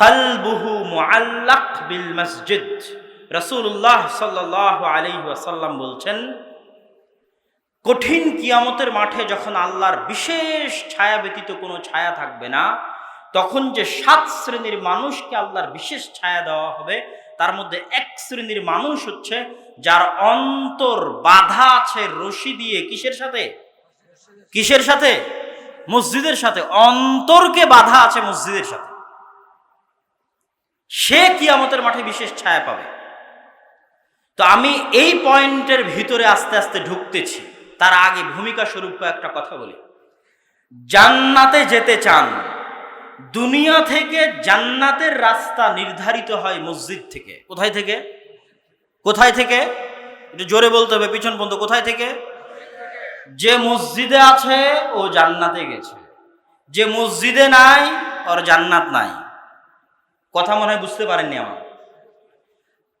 কালবুহু মুআল্লাক বিল মসজিদ। রসুল্লাহ সাল্লাহ আলী বলছেন, কঠিন কিয়ামতের মাঠে যখন আল্লাহর বিশেষ ছায়া ব্যতীত কোনো ছায়া থাকবে না, তখন যে সাত শ্রেণির মানুষকে আল্লাহর বিশেষ ছায়া দেওয়া হবে, তার মধ্যে এক শ্রেণির মানুষ হচ্ছে যার অন্তর বাধা আছে রশি দিয়ে কিসের সাথে? কিসের সাথে? মসজিদের সাথে। অন্তরকে বাধা আছে মসজিদের সাথে। সে কিয়ামতের মাঠে বিশেষ ছায়া পাবে। তো আমি এই পয়েন্টের ভিতরে আস্তে আস্তে ঢুকতেছি। তার আগে ভূমিকা স্বরূপ একটা কথা বলি। জান্নাতে যেতে চান, দুনিয়া থেকে জান্নাতের রাস্তা নির্ধারিত হয় মসজিদ থেকে। কোথায় থেকে? কোথায় থেকে? একটু জোরে বলতে হবে, পিছন পর্যন্ত কোথায় থেকে? যে মসজিদে আছে, ও জান্নাতে গেছে। যে মসজিদে নাই, ওর জান্নাত নাই। কথা মনে হয় বুঝতে পারেননি আমার।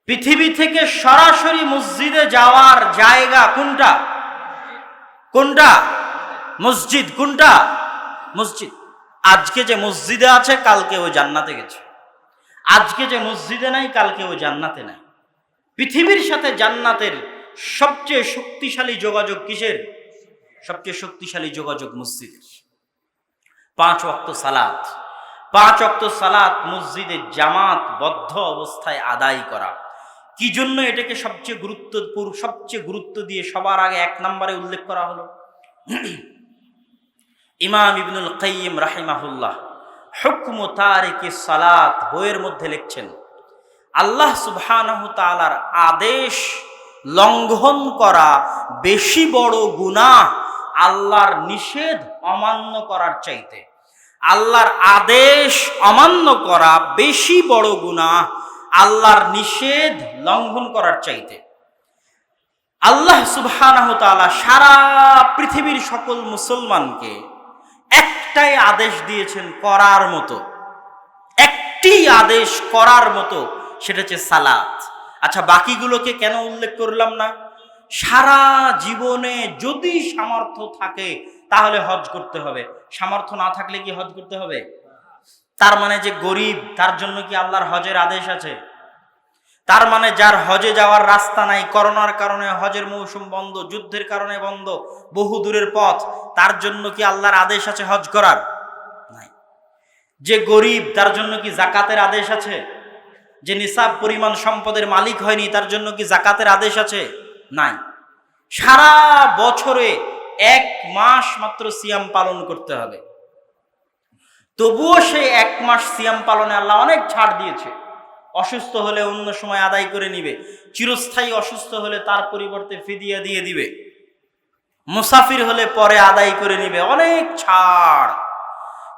পৃথিবী থেকে সরাসরি মসজিদে যাওয়ার জায়গা কোনটা? কোনটা? মসজিদ। কোনটা? মসজিদ। আজকে যে মসজিদে আছে, কালকে ও জান্নাতে গেছে। আজকে যে মসজিদে নাই, কালকে ও জান্নাতে নাই। পৃথিবীর সাথে জান্নাতের সবচেয়ে শক্তিশালী যোগাযোগ কিসের? সবচেয়ে শক্তিশালী যোগাযোগ মসজিদের। পাঁচ অক্ত সালাত। পাঁচ অক্ত সালাত মসজিদে জামাত বদ্ধ অবস্থায় আদায় করা। কি জন্য এটাকে সবচেয়ে গুরুত্বপূর্ণ সবচেয়ে গুরুত্ব দিয়ে সবার আগে এক নম্বরে উল্লেখ করা হলো? ইমাম ইবনুল কাইম রাহিমাহুল্লাহ হুকম তারিকে সালাত বইয়ের মধ্যে লিখছেন, আল্লাহ সুবহানাহু তাআলার আদেশ লঙ্ঘন করা বেশি বড় গুনাহ আল্লাহর নিষেধ অমান্য করার চাইতে। আল্লাহর আদেশ অমান্য করা বেশি বড় গুনাহ আল্লাহর নিষেধ লঙ্ঘন করার চাইতে। আল্লাহ সুবহানাহ তাআলা সারা পৃথিবীর সকল মুসলমানকে একটাই আদেশ দিয়েছেন করার মতো। একটি আদেশ করার মতো, সেটা হচ্ছে সালাত। আচ্ছা বাকিগুলোকে কেন উল্লেখ করলাম না? সারা জীবনে যদি সামর্থ্য থাকে, তাহলে হজ করতে হবে। সামর্থ্য না থাকলে কি হজ করতে হবে? তার মানে যে গরিব, তার জন্য কি আল্লাহর হজের আদেশ আছে? তার মানে যার হজে যাওয়ার রাস্তা নাই, করোনার কারণে হজের মৌসুম বন্ধ, যুদ্ধের কারণে বন্ধ, বহু দূরের পথ, তার জন্য কি আল্লাহর আদেশ আছে হজ করার? নাই। যে গরিব, তার জন্য কি জাকাতের আদেশ আছে? যে নিসাব পরিমাণ সম্পদের মালিক হয়নি, তার জন্য কি জাকাতের আদেশ আছে? নাই। সারা বছরে এক মাস মাত্র সিয়াম পালন করতে হবে। তবুও সেই এক মাস সিয়াম পালনে আল্লাহ অনেক ছাড় দিয়েছে। অসুস্থ হলে অন্য সময় আদায় করে নিবে। চিরস্থায়ী অসুস্থ হলে তার পরিবর্তে ফিদিয়া দিয়ে দিবে। মুসাফির হলে পরে আদায় করে নিবে অনেক ছাড়।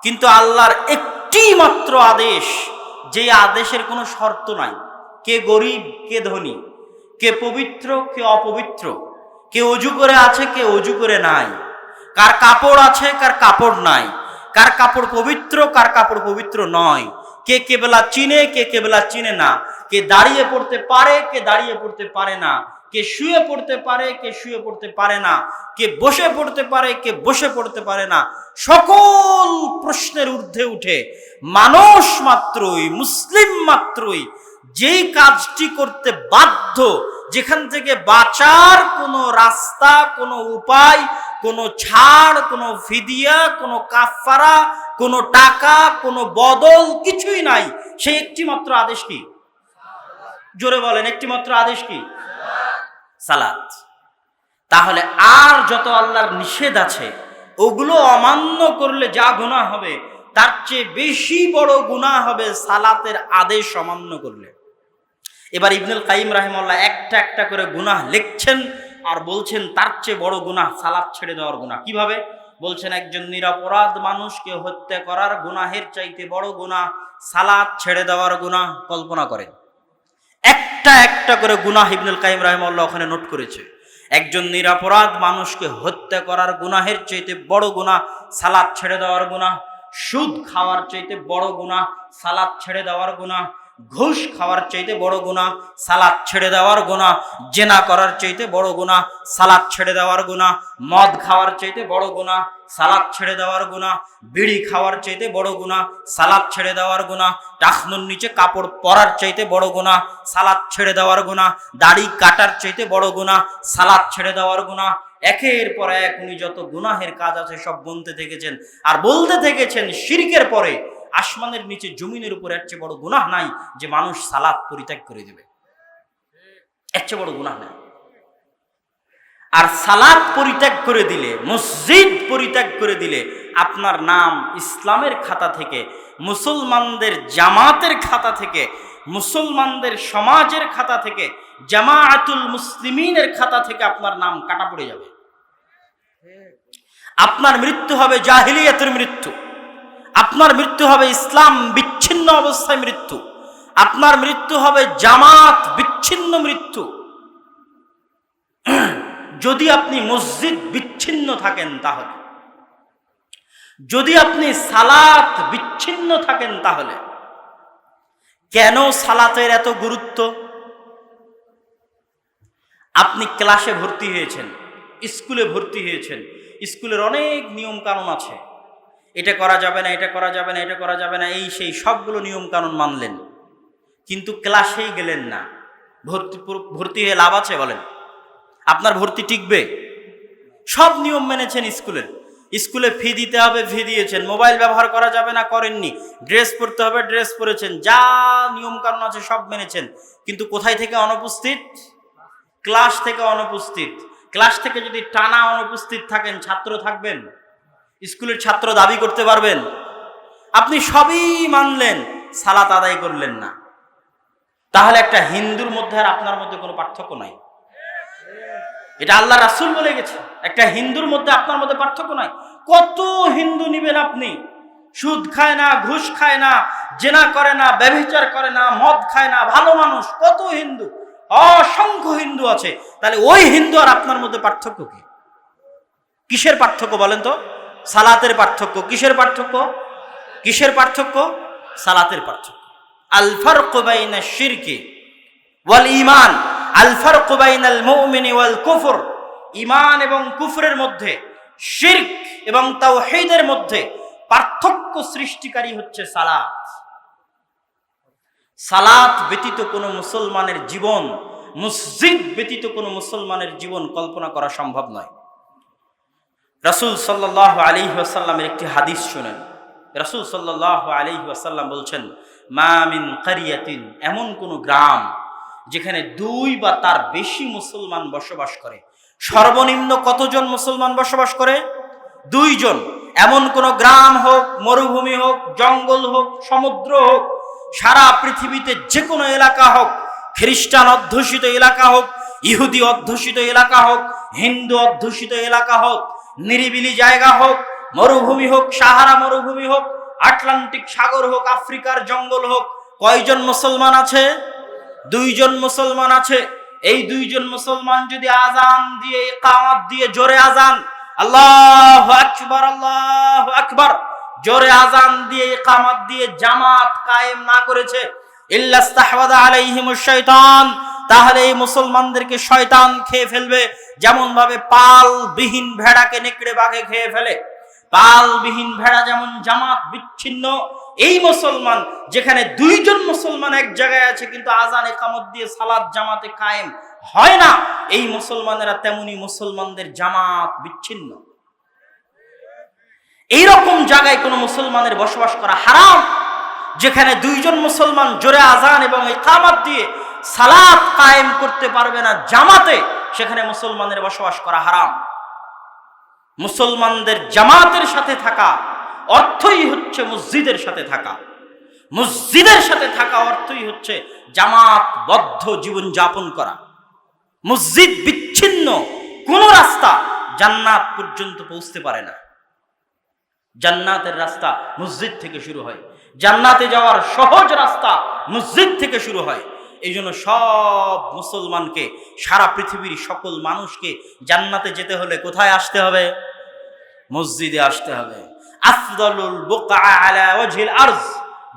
কিন্তু আল্লাহর একটি মাত্র আদেশ, যে আদেশের কোনো শর্ত নাই। কে গরিব, কে ধনী, কে পবিত্র, কে অপবিত্র। কে অজু করে আছে, কে অজু করে নাই। কার কাপড় আছে, কার কাপড় নাই। কার কাপড় পবিত্র, কার কাপড় পবিত্র নয়। কে কেবেলা চিনে, কে কেবেলা চিনে না। কে দাঁড়িয়ে পড়তে পারে, কে দাঁড়িয়ে পড়তে পারে না। কে শুয়ে পড়তে পারে, কে শুয়ে পড়তে পারে না। কে বসে পড়তে পারে, কে বসে পড়তে পারে না। সকল প্রশ্নের ঊর্ধ্বে উঠে মানুষ মাত্রই, মুসলিম মাত্রই যেই কাজটি করতে বাধ্য যেখান থেকে বাঁচার কোনো রাস্তা, কোনো উপায়, কোনো ছাড়, কোনো ফিদিয়া, কোনো কাফারা কোনো টাকা, কোনো বদল কিছুই নাই। সেই একটি মাত্র আদেশ কি? জোরে বলেন একটি মাত্র আদেশ কি? সালাত। তাহলে আর যত আল্লাহর নিষেধ আছে, ওগুলো অমান্য করলে যা গুণা হবে, তার চেয়ে বেশি বড় গুণা হবে সালাতের আদেশ অমান্য করলে। এবার ইবনুল কাইম রাহিমাল্লাহ একটা একটা করে গুনাহ লিখছেন আর বলছেন, তার চেয়ে বড় গুনাহ সালাদ ছেড়ে দেওয়ার গুনাহ। কীভাবে? বলছেন, একজন নিরাপরাধ মানুষকে হত্যা করার গুনাহের চাইতে বড় গুনাহ সালাদ ছেড়ে দেওয়ার গুনাহ। কল্পনা করেন। একটা একটা করে গুনাহ ইবনুল কাইম রাহিমাল্লাহ ওখানে নোট করেছে। একজন নিরাপরাধ মানুষকে হত্যা করার গুনাহের চাইতে বড় গুনাহ সালাদ ছেড়ে দেওয়ার গুনাহ, সুদ খাওয়ার চাইতে বড় গুনাহ সালাদ ছেড়ে দেওয়ার গুনাহ ঘুষ খাওয়ার চাইতে বড় গুণা সালাদ ছেড়ে দেওয়ার গুণা জেনা করার চাইতে বড় গুণা সালাদ ছেড়ে দেওয়ার গুণা মদ খাওয়ার চাইতে বড় গুণা সালাদ ছেড়ে দেওয়ার গুণা বিড়ি খাওয়ার চাইতে বড় গুণা সালাদ ছেড়ে দেওয়ার গুণা টাকনুর নিচে কাপড় পরার চাইতে বড় গুণা সালাদ ছেড়ে দেওয়ার গুণা দাড়ি কাটার চাইতে বড় গুণা সালাদ ছেড়ে দেওয়ার গুণা একের পর এক উনি যত গুনাহের কাজ আছে সব বলতে থেকেছেন। আর বলতে থেকেছেন, শিরকের পরে আসমানের নিচে জমিনের উপর এর চেয়ে বড় গুনাহ নাই যে মানুষ সালাদ পরিত্যাগ করে দেবে। এর চেয়ে বড় গুনাহ নাই। আর সালাদ পরিত্যাগ করে দিলে, মসজিদ পরিত্যাগ করে দিলে আপনার নাম ইসলামের খাতা থেকে, মুসলমানদের জামাতের খাতা থেকে, মুসলমানদের সমাজের খাতা থেকে জামায়াতুল মুসলিমিনের খাতা থেকে আপনার নাম কাটা পড়ে যাবে। আপনার মৃত্যু হবে জাহিলিয়াতের মৃত্যু। আপনার মৃত্যু হবে ইসলাম বিচ্ছিন্ন অবস্থায় মৃত্যু। আপনার মৃত্যু হবে জামাত বিচ্ছিন্ন মৃত্যু। যদি আপনি মসজিদ বিচ্ছিন্ন থাকেন তাহলে, যদি আপনি সালাত বিচ্ছিন্ন থাকেন তাহলে, কেন সালাতের এত গুরুত্ব? আপনি ক্লাসে ভর্তি হয়েছেন, স্কুলে ভর্তি হয়েছেন, স্কুলের অনেক নিয়ম কানুন আছে। এটা করা যাবে না, এটা করা যাবে না, এটা করা যাবে না, এই সেই সবগুলো নিয়ম কানুন মানলেন। কিন্তু ক্লাসেই গেলেন না। ভর্তি ভর্তি হয়ে লাভ আছে বলেন? আপনার ভর্তি টিকবে? সব নিয়ম মেনেছেন স্কুলের। স্কুলে ফি দিতে হবে, ফি দিয়েছেন। মোবাইল ব্যবহার করা যাবে না, করেননি। ড্রেস পরতে হবে, ড্রেস পরেছেন। যা নিয়ম কানুন আছে সব মেনেছেন। কিন্তু কোথায় থেকে অনুপস্থিত? ক্লাস থেকে অনুপস্থিত। ক্লাস থেকে যদি টানা অনুপস্থিত থাকেন, ছাত্র থাকবেন? স্কুলের ছাত্র দাবি করতে পারবেন। আপনি সবই মানলেন, সালাত আদায় করলেন না। তাহলে একটা হিন্দুর মধ্যে আর আপনার মধ্যে কোনো পার্থক্য নাই। এটা আল্লাহ রাসুল বলে গেছে, একটা হিন্দুর মধ্যে আপনার মধ্যে পার্থক্য নাই। কত হিন্দু নিবেন আপনি? সুদ খায় না, ঘুষ খায় না, জেনা করে না, ব্যভিচার করে না, মদ খায় না, ভালো মানুষ, কত হিন্দু? অসংখ্য হিন্দু আছে। তাহলে ওই হিন্দু আর আপনার মধ্যে পার্থক্য কি? কিসের পার্থক্য বলেন তো? সালাতের পার্থক্য। কিসের পার্থক্য? কিসের পার্থক্য? সালাতের পার্থক্য। আলফার কোবাইনা শিরকে ওয়াল ইমান আলফার কোবাইনাল মৌমিনি ওয়াল কুফর। ইমান এবং কুফরের মধ্যে শিরক এবং তাও তাওহীদের মধ্যে পার্থক্য সৃষ্টিকারী হচ্ছে সালাত। সালাত ব্যতীত কোনো মুসলমানের জীবন, মসজিদ ব্যতীত কোনো মুসলমানের জীবন কল্পনা করা সম্ভব নয়। রাসূল সাল্লাহ আলী আসাল্লামের একটি হাদিস শুনেন। রাসূল সাল্লাহ আলী আসাল্লাম বলছেন মামিন কারিয়াতিন এমন কোনো গ্রাম যেখানে দুই বা তার বেশি মুসলমান বসবাস করে। সর্বনিম্ন কতজন মুসলমান বসবাস করে? দুইজন। এমন কোন গ্রাম হোক, মরুভূমি হোক, জঙ্গল হোক, সমুদ্র হোক, সারা পৃথিবীতে যে কোনো এলাকা হোক, খ্রিস্টান অধ্যুষিত এলাকা হোক, ইহুদি অধ্যুষিত এলাকা হোক, হিন্দু অধ্যুষিত এলাকা হোক নিরিবিলি জায়গা হোক, মরুভূমি হোক, সাহারা মরুভূমি হোক, আটলান্টিক সাগর হোক, আফ্রিকার জঙ্গল হোক, কয়জন মুসলমান আছে? দুইজন মুসলমান আছে। এই দুইজন মুসলমান যদি আজান দিয়ে কামাত দিয়ে জোরে আজান আল্লাহ আকবার আল্লাহ আকবার, জোরে আজান দিয়ে কামাত দিয়ে জামাত কায়েম না করেছে, ইল্লাস্তাহওয়াদা আলাইহিমুশ শাইতান তাহলে এই মুসলমানদেরকে শয়তান খেয়ে ফেলবে। যেমন ভাবে পালবিহীন ভেড়াকে নেকড়ে বাঘে খেয়ে ফেলে। পালবিহীন ভেড়া যেমন জামাত বিচ্ছিন্ন, এই মুসলমান যেখানে দুইজন মুসলমান এক জায়গায় আছে কিন্তু আজান একামত দিয়ে সালাদ জামাতে কায়েম হয় না, এই মুসলমানেরা তেমনি মুসলমানদের জামাত বিচ্ছিন্ন। এইরকম জায়গায় কোনো মুসলমানের বসবাস করা হারাম, যেখানে দুইজন মুসলমান জোরে আজান এবং একামত দিয়ে সালাত কায়েম করতে পারবে না জামাতে, সেখানে মুসলমানের বসবাস করা হারাম। মুসলমানদের জামাতের সাথে থাকা অর্থই হচ্ছে মসজিদের সাথে থাকা। মসজিদের সাথে থাকা অর্থই হচ্ছে জামাতবদ্ধ জীবন যাপন করা। মসজিদ বিচ্ছিন্ন, কোন রাস্তা জান্নাত পর্যন্ত পৌঁছতে পারে না। জান্নাতের রাস্তা মসজিদ থেকে শুরু হয়। জান্নাতে যাওয়ার সহজ রাস্তা মসজিদ থেকে শুরু হয়। এই জন্য সব মুসলমানকে, সারা পৃথিবীর সকল মানুষকে জান্নাতে যেতে হলে কোথায় আসতে হবে? মসজিদে আসতে হবে। আফদলুল বুকা আলা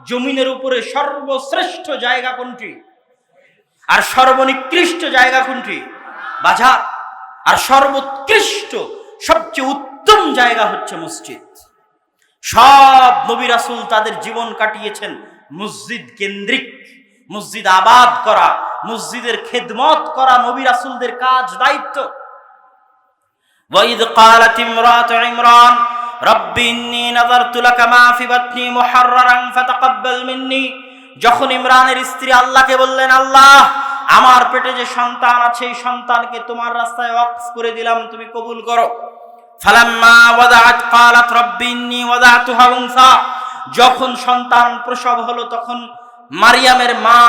জমিনের উপরে সর্বশ্রেষ্ঠ জায়গা কোনটি? আর সর্বনিকৃষ্ট জায়গা কোনটি? বাজার। আর সর্বোৎকৃষ্ট, সবচেয়ে উত্তম জায়গা হচ্ছে মসজিদ। সব নবী রাসুল তাদের জীবন কাটিয়েছেন মসজিদ কেন্দ্রিক। মসজিদ আবাদ করা মসজিদের খেদমত করা নবী রাসূলদের কাজ দায়িত্ব وإذ قالت امرأة عمران رب إني نظرت لك ما في بطني محررا فتقبل مني যখন ইমরানের স্ত্রী আল্লাহকে বললেন আল্লাহ আমার পেটে যে সন্তান আছে এই সন্তানকে তোমার রাস্তায় ওয়াকফ করে দিলাম তুমি কবুল করো ফালাম্মা ওয়াদাআত ক্বালাত রাব্বি ইন্নী ওয়াদাতুহা উনসা যখন সন্তান প্রসব হলো তখন মারিয়ামের মা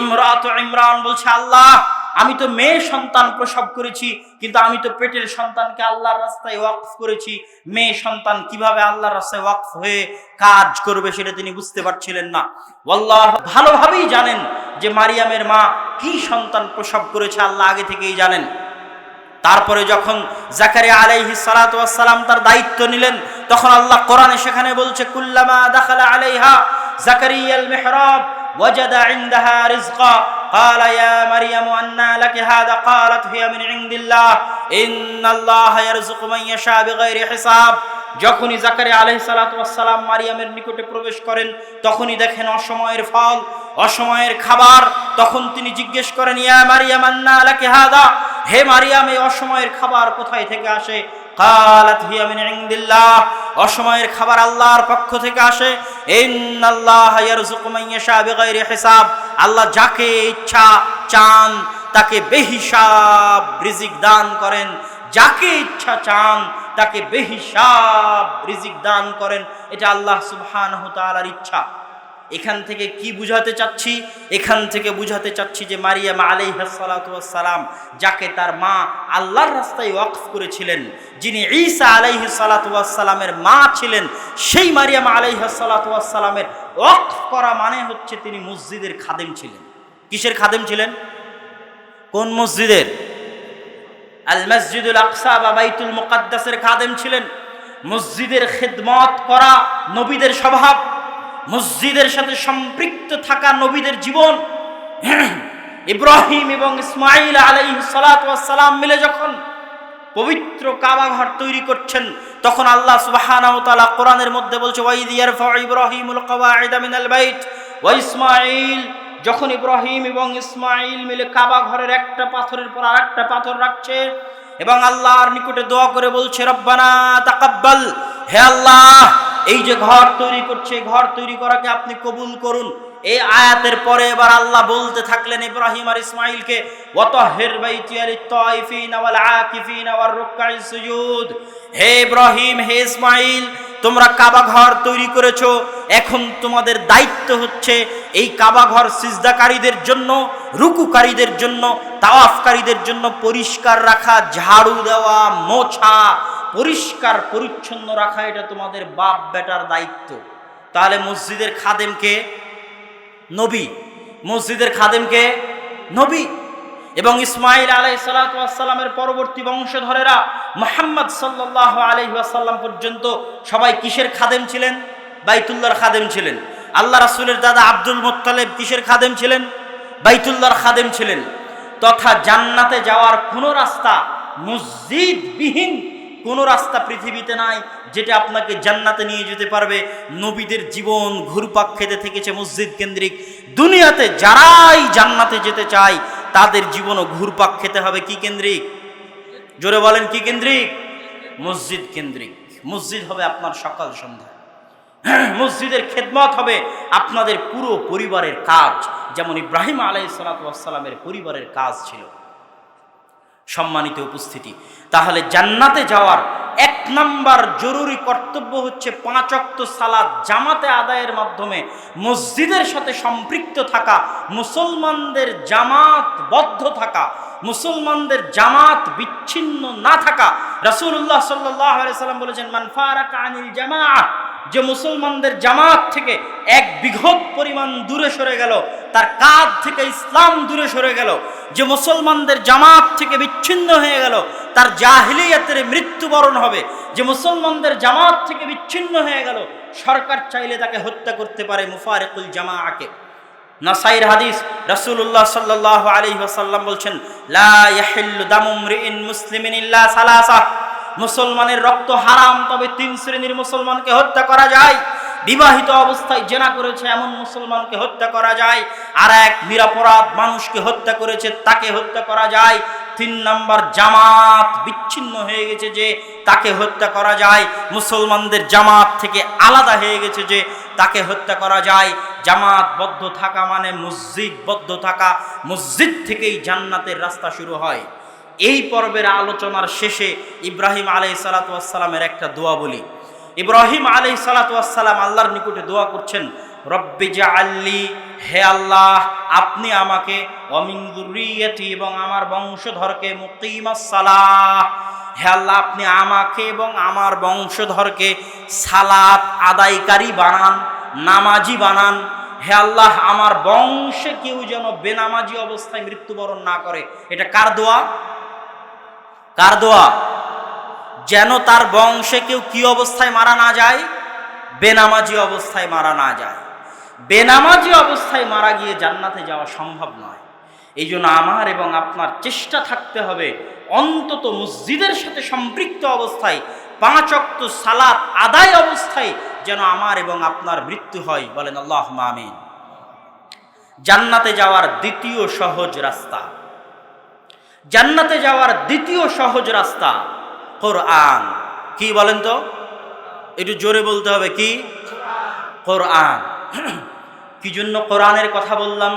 ইমরাত ইমরান বলছে, আল্লাহ, আমি তো মেয়ে সন্তান প্রসব করেছি, কিন্তু আমি তো পেটের সন্তানকে আল্লাহর রাস্তায় ওয়াকফ করেছি। মেয়ে সন্তান কীভাবে আল্লাহর রাস্তায় ওয়াকফ হয়ে কাজ করবে সেটা তিনি বুঝতে পারছিলেন না। আল্লাহ ভালোভাবেই জানেন যে মারিয়ামের মা কি সন্তান প্রসব করেছে, আল্লাহ আগে থেকেই জানেন। তারপরে যখন জাকারিয়া আলাইহি সালাম তার দায়িত্ব নিলেন, তখন আল্লাহ কোরআনে সেখানে বলছে, কুল্লামা দাখালা আলাইহা জাকারিয়াল মিহরাব। وجد عندها رزقا قال يا مريم أنى لك هذا قالت هي من عند الله إن الله يرزق من يشاء بغير حساب যখনই জাকারিয়া আলাইহিস সালাতু ওয়াসসালাম মারিয়ামের নিকটে প্রবেশ করেন তখনই দেখেন অসময়ের ফল অসময়ের খাবার তখন তিনি জিজ্ঞেস করেন ইয়া মারিয়াম আন্না লাকি হাদা হে মারিয়াম এই অসময়ের খাবার কোথায় থেকে আসে অসময়ের খাবার আল্লাহর পক্ষ থেকে আসে। ইন্নাল্লাহ ইয়ারযুকু মান ইয়াশা বিগাইরি হিসাব। আল্লাহ যাকে ইচ্ছা চান, তাকে বেহিসাব রিজিক দান করেন। যাকে ইচ্ছা চান, তাকে বেহিসাব রিজিক দান করেন। এটা আল্লাহ সুবহানাহু তাআলার ইচ্ছা। এখান থেকে কি বুঝাতে চাচ্ছি? এখান থেকে বুঝাতে চাচ্ছি যে মারিয়াম আলাইহাসালাম যাকে তার মা আল্লাহর রাস্তায় ওয়াকফ করেছিলেন, যিনি ঈসা আলাইহি সালাতামের মা ছিলেন, সেই মারিয়াম আলাইহাসালামের ওয়াকফ করা মানে হচ্ছে তিনি মসজিদের খাদেম ছিলেন। কিসের খাদেম ছিলেন? কোন মসজিদের? আল মসজিদুল আকসা বা বাইতুল মুকাদ্দাসের খাদেম ছিলেন। মসজিদের খেদমত করা নবীদের স্বভাব। মসজিদের সাথে সম্পৃক্ত থাকা নবীদের জীবন। ইব্রাহিম এবং ইসমাইল আলাই সালাম মিলে যখন পবিত্র কাবাঘর তৈরি করছেন, তখন আল্লাহ সুবহানাহু ওয়া তাআলা কোরআনের মধ্যে বলছে মিনাল ইসমাইল, যখন ইব্রাহিম এবং ইসমাইল মিলে কাবা ঘরের একটা পাথরের পর আরেকটা পাথর রাখছে, এবং আল্লাহর নিকটে দোয়া করে বলছে, রব্বানা তাকাব্বাল, হে আল্লাহ এই যে ঘর তৈরি করছে ঘর তৈরি করাকে আপনি কবুল করুন। এই আয়াতের পরে এবার আল্লাহ বলতে থাকলেন ইব্রাহিম আর ইসমাইলকে, ওয়াতাহির বাইতিয়া লিত-তাইফিন ওয়াল আকিফিন ওয়ার রুকআই সুজুদ। হে ইব্রাহিম, হে ইসমাইল, তোমরা কাবা ঘর তৈরি করেছ, এখন তোমাদের দায়িত্ব হচ্ছে এই কাবা ঘর সিজদাকারীদের জন্য, রুকুকারীদের জন্য, তাওয়াফকারীদের জন্য পরিষ্কার রাখা, ঝাড়ু দেওয়া, মোছা পরিষ্কার, পরিচ্ছন্ন রাখা এটা তোমাদের বাপ বেটার দায়িত্ব। তাহলে মসজিদের খাদেমকে নবী। মসজিদের খাদেমকে নবী। এবং ইসমাইল আলাই সালাতামের পরবর্তী বংশধরেরা মোহাম্মদ সাল্লাহ আলহিহাসাল্লাম পর্যন্ত সবাই কিসের খাদেম ছিলেন? বাইতুল্লাহর খাদেম ছিলেন। আল্লাহ রাসুলের দাদা আব্দুল মোত্তালেব কিসের খাদেম ছিলেন? বাইতুল্লাহর খাদেম ছিলেন। তথা জান্নাতে যাওয়ার কোনো রাস্তা মসজিদবিহীন কোনো রাস্তা পৃথিবীতে নাই যেটা আপনাকে জান্নাতে নিয়ে যেতে পারবে। নবীদের জীবন ঘুরপাক খেতে থেকেছে মসজিদ কেন্দ্রিক। দুনিয়াতে যারাই জান্নাতে যেতে চায়, তাদের জীবনও ঘুরপাক খেতে হবে কি কেন্দ্রিক? জোরে বলেন কি কেন্দ্রিক? মসজিদ কেন্দ্রিক। মসজিদ হবে আপনার সকাল সন্ধ্যা। মসজিদের খেদমত হবে আপনাদের পুরো পরিবারের কাজ। যেমন ইব্রাহিম আলাই সালাতামের পরিবারের কাজ ছিল। সম্মানিত উপস্থিতি। তাহলে জান্নাতে যাওয়ার এক নাম্বার জরুরি কর্তব্য হচ্ছে পাঁচ অক্ত সালাদ জামাতে আদায়ের মাধ্যমে মসজিদের সাথে সম্পৃক্ত থাকা, মুসলমানদের জামাতবদ্ধ থাকা, মুসলমানদের জামাত বিচ্ছিন্ন না থাকা। রাসূলুল্লাহ সাল্লাল্লাহু আলাইহি সাল্লাম বলেছেন, মান ফারাকা আনিল জামাআহ যে মুসলমানদের জামাত থেকে এক বিঘত পরিমাণ দূরে সরে গেল, তার কাঁধ থেকে ইসলাম দূরে সরে গেল। যে মুসলমানদের জামাত থেকে বিচ্ছিন্ন হয়ে গেল, তার জাহিলিয়াতের মৃত্যুবরণ হবে। যে মুসলমানদের জামাত থেকে বিচ্ছিন্ন হয়ে গেল, সরকার চাইলে তাকে হত্যা করতে পারে মুফারেকুল জামাআকে। নাসাইর হাদিস রাসূলুল্লাহ সাল্লাল্লাহু আলাইহি ওয়াসাল্লাম বলছেন, লা ইয়াহিল্লু দামু মুসলিমিন ইল্লা সালাসা। মুসলমানের রক্ত হারাম, তবে তিন শ্রেণির মুসলমানকে হত্যা করা যায়। বিবাহিত অবস্থায় জেনা করেছে, এমন মুসলমানকে হত্যা করা যায়। আর এক নিরাপরাধ মানুষকে হত্যা করেছে, তাকে হত্যা করা যায়। তিন নম্বর জামাত বিচ্ছিন্ন হয়ে গেছে যে তাকে হত্যা করা যায়। মুসলমানদের জামাত থেকে আলাদা হয়ে গেছে যে তাকে হত্যা করা যায়। জামাতবদ্ধ থাকা মানে মসজিদবদ্ধ থাকা। মসজিদ থেকেই জান্নাতের রাস্তা শুরু হয়। এই পর্বের আলোচনার শেষে ইব্রাহিম আলাই সালাতামের একটা দোয়া বলি। ইব্রাহিম আলাই সালাতাম আল্লাহর নিকটে দোয়া করছেন, রব্বি জা আল্লি হে আল্লাহ, আপনি আমাকে অমিন্দুরিয়াতি এবং আমার বংশধরকে মুকিমাসালাহ হে আল্লাহ, আপনি আমাকে এবং আমার বংশধরকে সালাত আদায়কারী বানান, নামাজি বানান। হে আল্লাহ, আমার বংশে কেউ যেন বেনামাজি অবস্থায় মৃত্যুবরণ না করে। এটা কার দোয়া? কার দোয়া? যেন তার বংশে কেউ কি অবস্থায় মারা না যায়? বেনামাজি অবস্থায় মারা না যায়। বেনামাজি অবস্থায় মারা গিয়ে জান্নাতে যাওয়া সম্ভব নয়। এই জন্য আমার এবং আপনার চেষ্টা থাকতে হবে অন্তত মসজিদের সাথে সম্পৃক্ত অবস্থায়, পাঁচ অক্ত সালাত আদায় অবস্থায় যেন আমার এবং আপনার মৃত্যু হয়। বলেন আল্লাহ আমিন। জান্নাতে যাওয়ার দ্বিতীয় সহজ রাস্তা। জান্নাতে যাওয়ার দ্বিতীয় সহজ রাস্তা কোরআন। কি বলেন তো? একটু জোরে বলতে হবে কি? কোরআন। কি জন্য কোরআনের কথা বললাম?